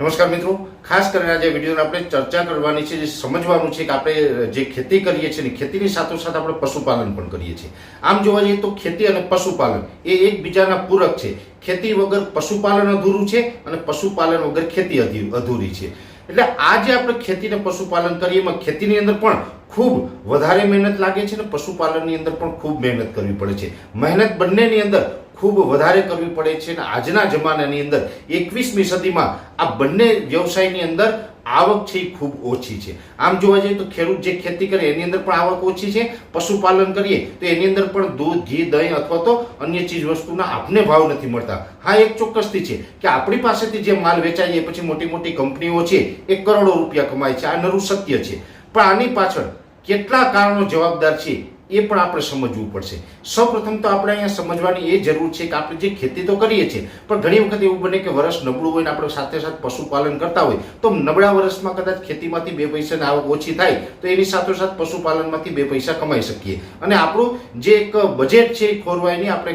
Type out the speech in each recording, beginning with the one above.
નમસ્કાર મિત્રો. ખાસ કરીને આજે વિડીયોને આપણે ચર્ચા કરવાની છે, જે સમજવાનું છે કે આપણે જે ખેતી કરીએ છીએ ને ખેતીની સાથોસાથ આપણે પશુપાલન પણ કરીએ છીએ. આમ જોવા જઈએ તો ખેતી અને પશુપાલન એ એકબીજાના પૂરક છે. ખેતી વગર પશુપાલન અધૂરું છે અને પશુપાલન વગર ખેતી અધૂરી છે. એટલે આ જે આપણે ખેતીને પશુપાલન કરીએ, એમાં ખેતીની અંદર પણ ખૂબ વધારે મહેનત લાગે છે અને પશુપાલનની અંદર પણ ખૂબ મહેનત કરવી પડે છે. મહેનત બંનેની અંદર ખૂબ વધારે કરવી પડે છે અને આજના જમાનાની અંદર એકવીસમી સદીમાં આ બંને વ્યવસાયની અંદર આવક છે એ ખૂબ ઓછી છે. આમ જોવા જઈએ તો ખેડૂત જે ખેતી કરે એની અંદર પણ આવક ઓછી છે. પશુપાલન કરીએ તો એની અંદર પણ દૂધ, ઘી, દહીં અથવા તો અન્ય ચીજ વસ્તુના આપને ભાવ નથી મળતા. હા, એક ચોક્કસથી છે કે આપણી પાસેથી જે માલ વેચાય એ પછી મોટી મોટી કંપનીઓ છે, એ કરોડો રૂપિયા કમાય છે. આ નરું સત્ય છે. પણ આની પાછળ કેટલા કારણો જવાબદાર છે? એ પણ આપણે સમજવું પડશે. સૌપ્રથમ તો આપણે અહીંયા સમજવાની એ જરૂર છે કે આપણે જે ખેતી તો કરીએ છીએ, પણ ઘણી વખત એવું બને કે વર્ષ નબળું હોય ને આપણે સાથે સાથે પશુપાલન કરતા હોય, તો નબળા વર્ષમાં કદાચ ખેતીમાંથી બે પૈસાની આવક ઓછી થાય, તો એની સાથોસાથ પશુપાલનમાંથી બે પૈસા કમાઈ શકીએ. અને આપણું જે એક બજેટ છે એ ખોરવાય નહીં આપણે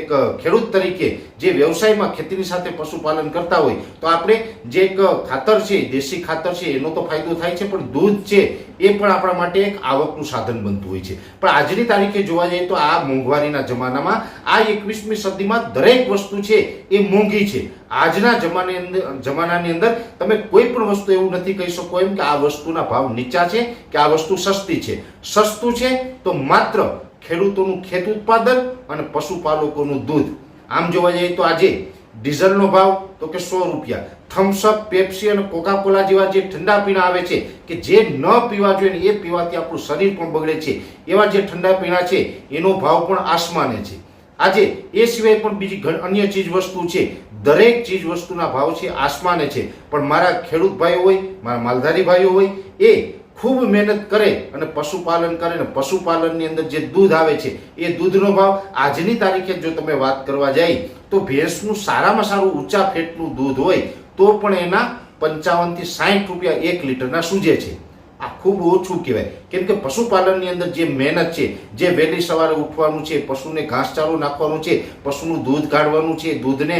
એક ખેડૂત તરીકે જે વ્યવસાયમાં ખેતીની સાથે પશુપાલન કરતા હોય, તો આપણે જે એક ખાતર છે, દેશી ખાતર છે, એનો તો ફાયદો થાય છે, પણ દૂધ છે, એ પણ આપણા માટે એક આવકનું સાધન બનતું હોય છે. પણ આજની તારીખે જોવા જઈએ તો આ મોંઘવારીના જમાનામાં આ એકવીસમી સદીમાં દરેક વસ્તુ છે, એ મોંઘી છે. આજના જમાને જમાનાની અંદર તમે કોઈ પણ વસ્તુ એવું નથી કહી શકો એમ કે આ વસ્તુના ભાવ નીચા છે કે આ વસ્તુ સસ્તી છે. સસ્તું છે તો માત્ર ખેડૂતોનું ખેત ઉત્પાદન અને પશુપાલકોનું દૂધ. આમ જોવા જઈએ તો આજે ડીઝલનો ભાવ તો કે સો રૂપિયા. થમ્સઅપ પેપ્સી અને કોકાકોલા જેવા જે ઠંડા પીણા આવે છે કે જે ન પીવા જોઈએ ને એ પીવાથી આપણું શરીર પણ બગડે છે. એવા જે ઠંડા પીણા છે, એનો ભાવ પણ આસમાને છે. આજે એ સિવાય પણ બીજી અન્ય ચીજ વસ્તુ છે. દરેક ચીજ વસ્તુના ભાવ છે આસમાને છે. પણ મારા ખેડૂત ભાઈઓ હોય, મારા માલધારી ભાઈઓ હોય, એ ખૂબ મહેનત કરે અને પશુપાલન કરે ને પશુપાલનની અંદર જે દૂધ આવે છે, એ દૂધનો ભાવ આજની તારીખે જો તમે વાત કરવા જાય, તો ભેંસનું સારામાં સારું ઊંચા ફેટનું દૂધ હોય, તો પણ એના પંચાવનથી સાઠ રૂપિયા એક લીટરના સૂજે છે. આ ખૂબ ઓછું કહેવાય. કેમ કે પશુપાલનની અંદર જે મહેનત છે, જે વહેલી સવારે ઉઠવાનું છે, પશુને ઘાસચારો નાખવાનું છે, પશુનું દૂધ કાઢવાનું છે, દૂધને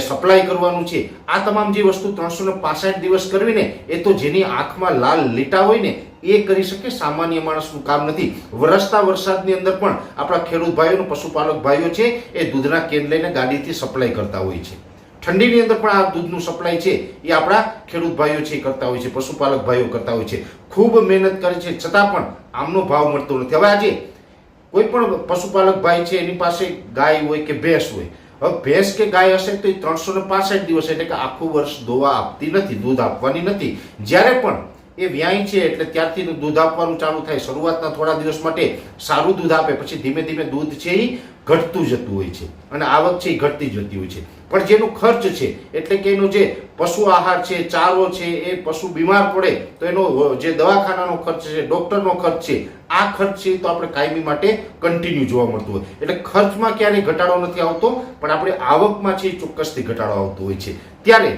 સપ્લાય કરવાનું છે, આ તમામ જે વસ્તુ ત્રણસો ને પાસઠ દિવસ કરવીને એ તો જેની આંખમાં લાલ લીટા હોય ને, એ કરી શકે સામાન્ય માણસનું કામ નથી. વરસતા વરસાદની અંદર પણ આપણા ખેડૂત ભાઈઓ પશુપાલક ભાઈઓ છે, એ દૂધના કેન લઈને ગાડીથી સપ્લાય કરતા હોય છે. ઠંડીની અંદર પણ આ દૂધનું સપ્લાય છે, એ આપણા ખેડૂત ભાઈઓ છે એ કરતા હોય છે, પશુપાલક ભાઈઓ કરતા હોય છે. ખૂબ મહેનત કરે છે, છતાં પણ આમનો ભાવ મળતો નથી. હવે આજે કોઈ પણ પશુપાલક ભાઈ છે, એની પાસે ગાય હોય કે ભેંસ હોય, હવે ભેંસ કે ગાય હશે તો એ ત્રણસો ને પાસઠ દિવસ એટલે કે આખું વર્ષ દોવા આપતી નથી, દૂધ આપવાની નથી. જ્યારે પણ એ વ્યાય છે એટલે ત્યારથી દૂધ આપવાનું ચાલુ થાય. શરૂઆતના થોડા દિવસ માટે સારું દૂધ આપે, પછી ધીમે ધીમે દૂધ છે એ ઘટતું જતું હોય છે. અને આવક છે એ ઘટતી જતી હોય છે. પણ જેનો ખર્ચ છે, એટલે કે એનો જે પશુ આહાર છે, ચારો છે, એ પશુ બીમાર પડે, તો એનો જે દવાખાનાનો ખર્ચ છે, ડોક્ટરનો ખર્ચ છે, આ ખર્ચ છે તો આપણે કાયમી માટે કન્ટિન્યુ જોવા મળતું હોય. એટલે ખર્ચમાં ક્યારેય ઘટાડો નથી આવતો, પણ આપણે આવકમાં છે ચોક્કસથી ઘટાડો આવતો હોય છે. ત્યારે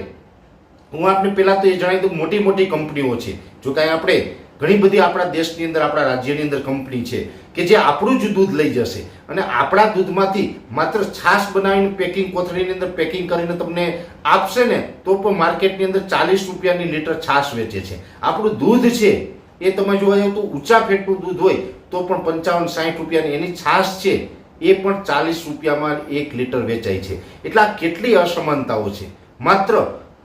હું આપને પહેલાં તો એ જણાવી દઉં મોટી મોટી કંપનીઓ છે. જો કાંઈ આપણે ઘણી બધી આપણા દેશની અંદર, આપણા રાજ્યની અંદર કંપની છે કે જે આપણું જ દૂધ લઈ જશે. અને આપણા દૂધમાંથી માત્ર છાશ બનાવીને પેકિંગ કોથળીની અંદર પેકિંગ કરીને તમને આપશે ને, તો પણ માર્કેટની અંદર ચાલીસ રૂપિયાની લીટર છાશ વેચે છે. આપણું દૂધ છે, એ તમે જોવા જાવ તો ઊંચા ફેટનું દૂધ હોય, તો પણ પંચાવન સાઠ રૂપિયાની એની છાશ છે, એ પણ ચાલીસ રૂપિયામાં એક લીટર વેચાય છે. એટલે કેટલી અસમાનતાઓ છે. માત્ર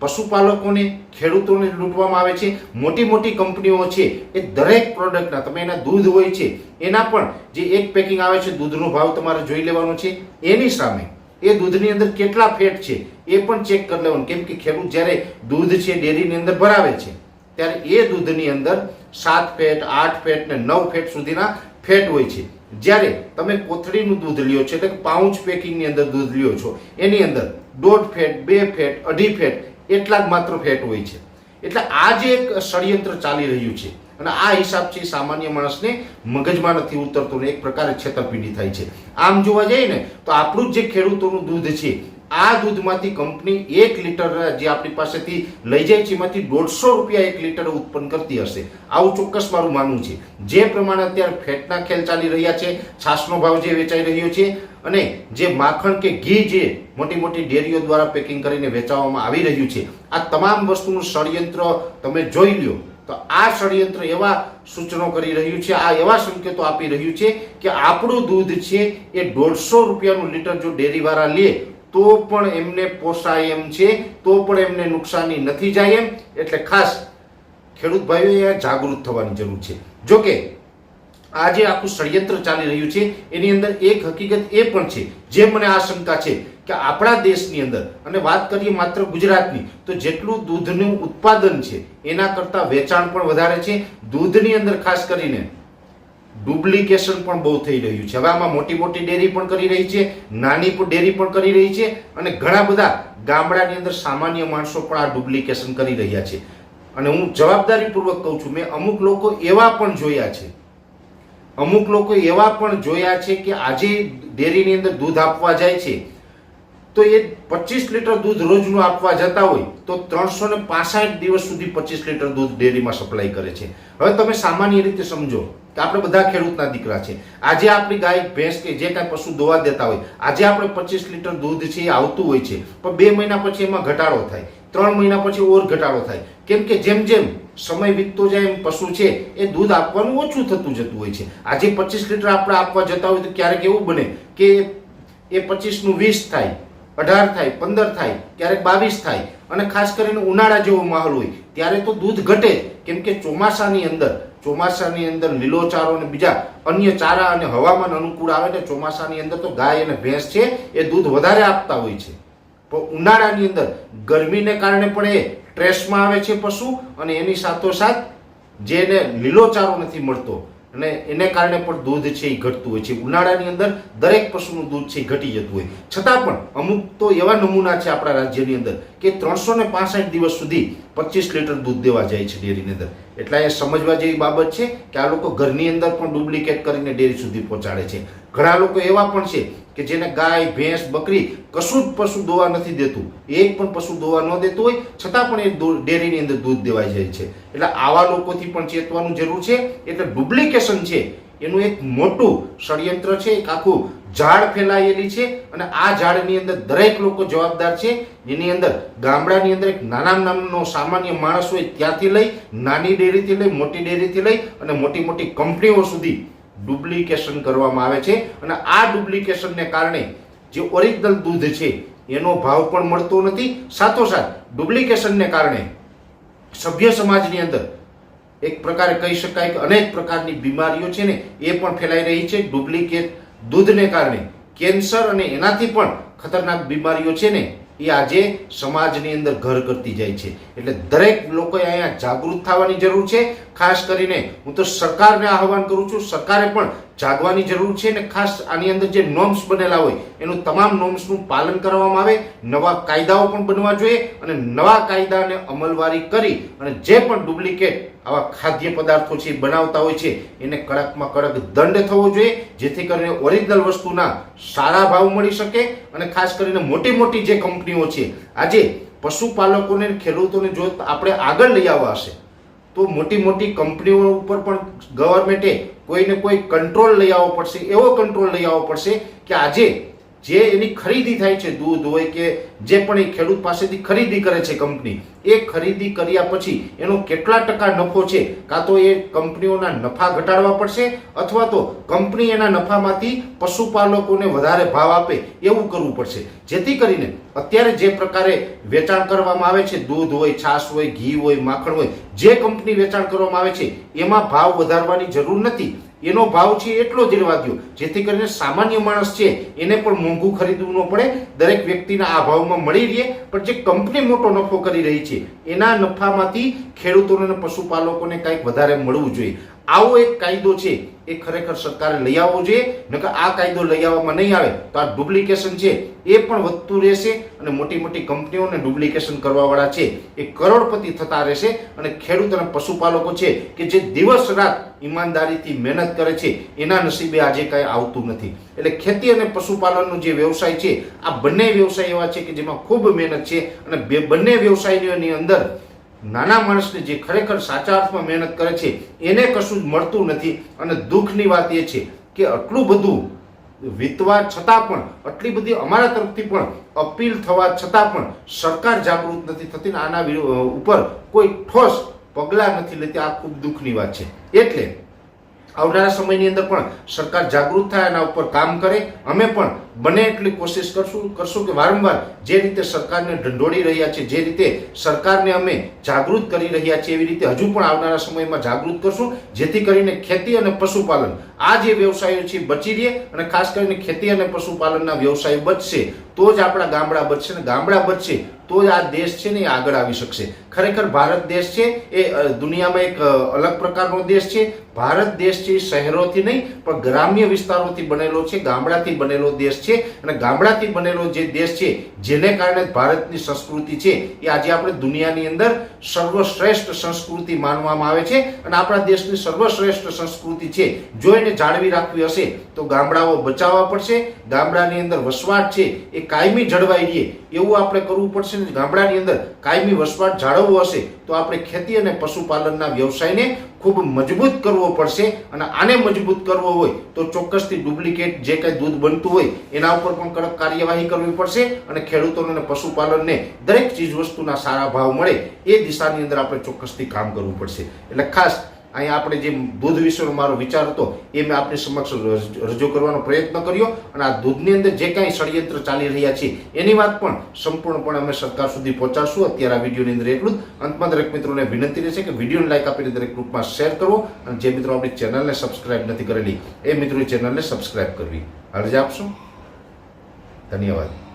પશુપાલકોને, ખેડૂતોને લૂંટવામાં આવે છે. મોટી મોટી કંપનીઓ છે એ દરેક પ્રોડક્ટના, તમે એના દૂધ હોય છે, એના પણ જે એક પેકિંગ આવે છે, દૂધનો ભાવ તમારે જોઈ લેવાનો છે. એની સામે એ દૂધની અંદર કેટલા ફેટ છે, એ પણ ચેક કરી લેવાનું. કેમ કે ખેડૂત જ્યારે દૂધ છે, ડેરીની અંદર ભરાવે છે, ત્યારે એ દૂધની અંદર સાત ફેટ, આઠ ફેટ ને નવ ફેટ સુધીના ફેટ હોય છે. જ્યારે તમે કોથળીનું દૂધ લ્યો છો, એટલે પાઉચ પેકિંગની અંદર દૂધ લ્યો છો, એની અંદર દોઢ ફેટ, બે ફેટ, અઢી ફેટ એટલા જ માત્ર ફેટ હોય છે. એટલે આ જે એક ષડયંત્ર ચાલી રહ્યું છે અને આ હિસાબ છે સામાન્ય માણસને મગજમાં નથી ઉતરતો એક પ્રકારે છેતરપિંડી થાય છે. આમ જોવા જઈએ ને, તો આપણું જ જે ખેડૂતોનું દૂધ છે આ દૂધમાંથી કંપની એક લીટર જે આપણી પાસેથી લઈ જાય છે, એમાંથી દોઢસો રૂપિયા એક લીટર ઉત્પન્ન કરતી હશે. આવું ચોક્કસ મારું માનવું છે. જે પ્રમાણે અત્યારે ફેટના ખેલ ચાલી રહ્યા છે, છાશનો ભાવ જે વેચાઈ રહ્યો છે, અને જે માખણ કે ઘી જે મોટી મોટી ડેરીઓ દ્વારા પેકિંગ કરીને વેચાવવામાં આવી રહ્યું છે, આ તમામ વસ્તુનું ષડયંત્ર તમે જોઈ લ્યો. તો આ ષડયંત્ર એવા સૂચનો કરી રહ્યું છે, આ એવા સંકેતો આપી રહ્યું છે કે આપણું દૂધ છે એ દોઢસો રૂપિયાનું લીટર જો ડેરીવાળા લે તો પણ એમને પોસાય એમ છે, તો પણ એમને નુકસાની નથી જાય એમ. એટલે ખાસ ખેડૂત ભાઈઓએ જાગૃત થવાની જરૂર છે. જોકે આ જે આખું ષડયંત્ર ચાલી રહ્યું છે, એની અંદર એક હકીકત એ પણ છે, જે મને આશંકા છે કે આપણા દેશની અંદર, અને વાત કરીએ માત્ર ગુજરાતની, તો જેટલું દૂધનું ઉત્પાદન છે, એના કરતાં વેચાણ પણ વધારે છે. દૂધની અંદર ખાસ કરીને ડુપ્લિકેશન પણ બહુ થઈ રહ્યું છે. હવે આમાં મોટી મોટી ડેરી પણ કરી રહી છે, નાની ડેરી પણ કરી રહી છે અને ઘણા બધા ગામડાની અંદર સામાન્ય માણસો પણ આ ડુપ્લિકેશન કરી રહ્યા છે. અને હું જવાબદારીપૂર્વક કહું છું, મેં અમુક લોકો એવા પણ જોયા છે, અમુક લોકો એવા પણ જોયા છે કે આજે ડેરીની અંદર દૂધ આપવા જાય છે તો એ પચીસ લીટર દૂધ રોજનું આપવા જતા હોય, તો ત્રણસો ને પાસઠ દિવસ સુધી પચીસ લીટર દૂધ ડેરીમાં સપ્લાય કરે છે. હવે તમે સામાન્ય રીતે સમજો કે આપણે બધા ખેડૂતના દીકરા છે. આજે આપણી ગાય, ભેંસ કે જે કાંઈ પશુ દોવા દેતા હોય, આજે આપણે પચીસ લીટર દૂધ છે એ આવતું હોય છે, પણ બે મહિના પછી એમાં ઘટાડો થાય, ત્રણ મહિના પછી ઓર ઘટાડો થાય. કેમ કે જેમ જેમ સમય વીતતો જાય એમ પશુ છે, એ દૂધ આપવાનું ઓછું થતું જતું હોય છે. આજે પચીસ લીટર આપણે આપવા જતા હોય તો ક્યારેક એવું બને કે એ પચીસનું વીસ થાય અઢાર થાય, પંદર થાય, ક્યારેક બાવીસ થાય. અને ખાસ કરીને ઉનાળા જેવો માહોલ હોય, ત્યારે તો દૂધ ઘટે. કેમ કે ચોમાસાની અંદર ચોમાસાની અંદર લીલોચારો અને બીજા અન્ય ચારા અને હવામાન અનુકૂળ આવે ને ચોમાસાની અંદર તો ગાય અને ભેંસ છે, એ દૂધ વધારે આપતા હોય છે. પણ ઉનાળાની અંદર ગરમીને કારણે પણ એ ટ્રેસમાં આવે છે પશુ, અને એની સાથોસાથ જેને લીલોચારો નથી મળતો અને એને કારણે પણ દૂધ છે એ ઘટતું હોય છે. ઉનાળાની અંદર દરેક પશુનું દૂધ છે એ ઘટી જતું હોય. છતાં પણ અમુક તો એવા નમૂના છે આપણા રાજ્યની અંદર કે ત્રણસો ને દિવસ સુધી પચીસ લીટર દૂધ દેવા જાય છે ડેરીની અંદર. એટલે એ સમજવા જેવી બાબત છે કે આ લોકો ઘરની અંદર પણ ડુપ્લિકેટ કરીને ડેરી સુધી પહોંચાડે છે. ઘણા લોકો એવા પણ છે કે જેને ગાય, ભેંસ, બકરી કશું જ પશુ દોવા નથી દેતું. એક પણ પશુ દોવા ન દેતું હોય, છતાં પણ એ ડેરીની અંદર દૂધ દેવાઈ જાય છે. એટલે આવા લોકોથી પણ ચેતવાનું જરૂર છે. એટલે ડુપ્લિકેશન છે. એનું એક મોટું ષડયંત્ર છે, એક આખું ઝાડ ફેલાયેલી છે અને આ ઝાડની અંદર દરેક લોકો જવાબદાર છે. એની અંદર ગામડાની અંદર એક નાના નામનો સામાન્ય માણસ હોય ત્યાંથી લઈ, નાની ડેરીથી લઈ, મોટી ડેરીથી લઈ અને મોટી મોટી કંપનીઓ સુધી ડુપ્લિકેશન કરવામાં આવે છે અને આ ડુપ્લિકેશનને કારણે જે ઓરિજિનલ દૂધ છે, એનો ભાવ પણ મળતો નથી. સાથોસાથ, ડુપ્લિકેશનને કારણે સભ્ય સમાજની અંદર એક પ્રકારે કહી શકાય કે અનેક પ્રકારની બીમારીઓ છે ને, એ પણ ફેલાઈ રહી છે. ડુપ્લિકેટ દૂધને કારણે કેન્સર અને એનાથી પણ ખતરનાક બીમારીઓ છે ને એ આજે સમાજની અંદર ઘર કરતી જાય છે. એટલે દરેક લોકોએ અહીંયા જાગૃત થવાની જરૂર છે. ખાસ કરીને હું તો સરકારને આહવાન કરું છું, સરકારે પણ જાગવાની જરૂર છે અને ખાસ આની અંદર જે નોર્મ્સ બનેલા હોય, એનું તમામ નોર્મ્સનું પાલન કરવામાં આવે, નવા કાયદાઓ પણ બનવા જોઈએ અને નવા કાયદાને અમલવારી કરી અને જે પણ ડુપ્લિકેટ આવા ખાદ્ય પદાર્થો છે બનાવતા હોય છે, એને કડકમાં કડક દંડ થવો જોઈએ, જેથી કરીને ઓરિજિનલ વસ્તુના સારા ભાવ મળી શકે અને ખાસ કરીને મોટી મોટી જે કંપનીઓ છે, આજે પશુપાલકોને ખેડૂતોને જો આપણે આગળ લઈ આવવા હશે, તો મોટી મોટી કંપનીઓ ઉપર પણ ગવર્મેન્ટે કોઈને કોઈ કંટ્રોલ લઈ આવવો પડશે, એવો કંટ્રોલ લઈ આવવો પડશે કે આજે જે એની ખરીદી થાય છે, દૂધ હોય કે જે પણ એ ખેડૂત પાસેથી ખરીદી કરે છે કંપની, એ ખરીદી કર્યા પછી એનો કેટલા ટકા નફો છે? કાં તો એ કંપનીઓના નફા ઘટાડવા પડશે અથવા તો કંપની એના નફામાંથી પશુપાલકોને વધારે ભાવ આપે એવું કરવું પડશે. જેથી કરીને અત્યારે જે પ્રકારે વેચાણ કરવામાં આવે છે, દૂધ હોય, છાશ હોય, ઘી હોય, માખણ હોય, જે કંપની વેચાણ કરવામાં આવે છે, એમાં ભાવ વધારવાની જરૂર નથી. એનો ભાવ છે એટલો જ રહેવા જેથી કરીને સામાન્ય માણસ છે, એને પણ મોંઘું ખરીદવું ન પડે. દરેક વ્યક્તિના આ ભાવમાં મળી રહે. પણ જે કંપની મોટો નફો કરી રહી છે, એના નફામાંથી ખેડૂતોને પશુપાલકોને કંઈક વધારે મળવું જોઈએ. આવો એક કાયદો છે, એ ખરેખર સરકારે લઈ આવવો જોઈએ. નકર આ કાયદો લઈ આવવામાં નહીં આવે તો આ ડુપ્લિકેશન છે, એ પણ વધતું રહેશે અને મોટી મોટી કંપનીઓને ડુપ્લિકેશન કરવાવાળા છે, એ કરોડપતિ થતા રહેશે. અને ખેડૂત અને પશુપાલકો છે, કે જે દિવસ રાત ઈમાનદારીથી મહેનત કરે છે, એના નસીબે આજે કાંઈ આવતું નથી. એટલે ખેતી અને પશુપાલનનો જે વ્યવસાય છે, આ બંને વ્યવસાય એવા છે કે જેમાં ખૂબ મહેનત છે અને બંને વ્યવસાયની અંદર નાના માણસને જે ખરેખર સાચા અર્થમાં મહેનત કરે છે, એને કશું જ મળતું નથી. અને દુઃખની વાત એ છે કે આટલું બધું વીતવા છતાં પણ, આટલી બધી અમારા તરફથી પણ અપીલ થવા છતાં પણ સરકાર જાગૃત નથી થતી આના ઉપર કોઈ ઠોસ પગલાં નથી લેતી. આ ખૂબ દુઃખની વાત છે. એટલે આવનારા સમયની અંદર પણ સરકાર જાગૃત થાય એના ઉપર કામ કરે. અમે પણ બને એટલી કોશિશ કરશું કરશું કે વારંવાર જે રીતે સરકારને ઢંઢોળી રહ્યા છે, જે રીતે સરકારને અમે જાગૃત કરી રહ્યા છીએ, એવી રીતે હજુ પણ આવનારા સમયમાં જાગૃત કરશું, જેથી કરીને ખેતી અને પશુપાલન, આ જે વ્યવસાયો છે બચી રહે અને ખાસ કરીને ખેતી અને પશુપાલનના વ્યવસાય બચશે, તો જ આપણા ગામડા બચશે ને ગામડા બચશે, તો જ આ દેશ છે ને એ આગળ આવી શકશે. ખરેખર ભારત દેશ છે એ દુનિયામાં એક અલગ પ્રકારનો દેશ છે. ભારત દેશ છે શહેરોથી નહીં, પણ ગ્રામ્ય વિસ્તારોથી બનેલો છે, ગામડાથી બનેલો દેશ છે અને ગામડાથી બનેલો જે દેશ છે, જેને કારણે ભારતની સંસ્કૃતિ છે, એ આજે આપણે દુનિયાની અંદર સર્વશ્રેષ્ઠ સંસ્કૃતિ માનવામાં આવે છે અને આપણા દેશની સર્વશ્રેષ્ઠ સંસ્કૃતિ છે જો એને જાળવી રાખવી હશે, તો ગામડાઓ બચાવવા પડશે, ગામડાની અંદર વસવાટ છે, એ કાયમી જળવાઈ રહે, એવું આપણે કરવું પડશે ને ગામડાની અંદર કાયમી વસવાટ જાળવવો હશે, તો આપણે ખેતી અને પશુપાલનના વ્યવસાયને ખૂબ મજબૂત કરવો પડશે અને આને મજબૂત કરવો હોય તો ચોક્કસથી ડુપ્લિકેટ જે કંઈ દૂધ બનતું હોય એના ઉપર પણ કડક કાર્યવાહી કરવી પડશે અને ખેડૂતોને અને પશુપાલનને દરેક ચીજ વસ્તુના સારા ભાવ મળે એ દિશાની અંદર આપણે ચોક્કસથી કામ કરવું પડશે. એટલે ખાસ અહીંયા આપણે જે દૂધ વિશેનો મારો વિચાર હતો, એ મેં આપની સમક્ષ રજૂ કરવાનો પ્રયત્ન કર્યો અને આ દૂધની અંદર જે કાંઈ ષડયંત્ર ચાલી રહ્યા છે, એની વાત પણ સંપૂર્ણપણે અમે સરકાર સુધી પહોંચાડશું. અત્યારે આ વિડીયોની અંદર એટલું અંતમાં દરેક મિત્રોને વિનંતી રહેશે કે વિડીયોને લાઈક આપીને દરેક ગ્રુપમાં શેર કરવો અને જે મિત્રો આપણી ચેનલને સબસ્ક્રાઇબ નથી કરેલી, એ મિત્રોએ ચેનલને સબસ્ક્રાઇબ કરવી. અરજ આપશો. ધન્યવાદ.